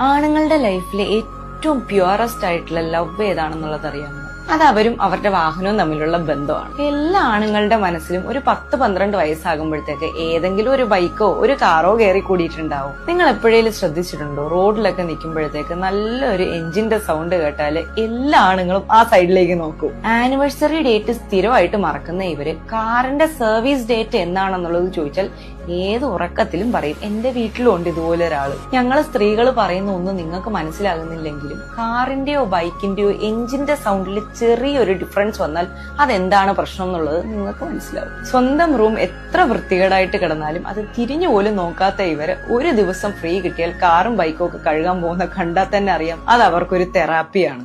ആണുങ്ങളുടെ ലൈഫിലെ ഏറ്റവും പ്യുവറസ്റ്റ് ആയിട്ടുള്ള ലവ് ഏതാണെന്നുള്ളത് അറിയാമോ? അത് അവരും അവരുടെ വാഹനവും തമ്മിലുള്ള ബന്ധമാണ്. എല്ലാ ആണുങ്ങളുടെ മനസ്സിലും ഒരു പത്ത് പന്ത്രണ്ട് വയസ്സാകുമ്പോഴത്തേക്ക് ഏതെങ്കിലും ഒരു ബൈക്കോ ഒരു കാറോ കയറി കൂടിയിട്ടുണ്ടാവും. നിങ്ങൾ എപ്പോഴേലും ശ്രദ്ധിച്ചിട്ടുണ്ടോ? റോഡിലൊക്കെ നിൽക്കുമ്പോഴത്തേക്ക് നല്ലൊരു എഞ്ചിന്റെ സൗണ്ട് കേട്ടാൽ എല്ലാ ആണുങ്ങളും ആ സൈഡിലേക്ക് നോക്കും. ആനിവേഴ്സറി ഡേറ്റ് സ്ഥിരമായിട്ട് മറക്കുന്ന ഇവർ കാറിന്റെ സർവീസ് ഡേറ്റ് എന്നാണെന്നുള്ളത് ചോദിച്ചാൽ ഏത് ഉറക്കത്തിലും പറയും എന്റെ വീട്ടിലും ഉണ്ട് ഇതുപോലെ ഒരാൾ. ഞങ്ങൾ സ്ത്രീകൾ പറയുന്ന ഒന്നും നിങ്ങൾക്ക് മനസ്സിലാകുന്നില്ലെങ്കിലും കാറിന്റെയോ ബൈക്കിന്റെയോ എഞ്ചിന്റെ സൗണ്ടിൽ ചെറിയൊരു ഡിഫറൻസ് വന്നാൽ അതെന്താണ് പ്രശ്നം എന്നുള്ളത് നിങ്ങൾക്ക് മനസ്സിലാവും. സ്വന്തം റൂം എത്ര വൃത്തികേടായിട്ട് കിടന്നാലും അത് തിരിഞ്ഞു പോലും നോക്കാത്ത ഇവരെ ഒരു ദിവസം ഫ്രീ കിട്ടിയാൽ കാറും ബൈക്കും ഒക്കെ കഴുകാൻ പോകുന്ന കണ്ടാൽ തന്നെ അറിയാം അത് അവർക്കൊരു തെറാപ്പിയാണ്.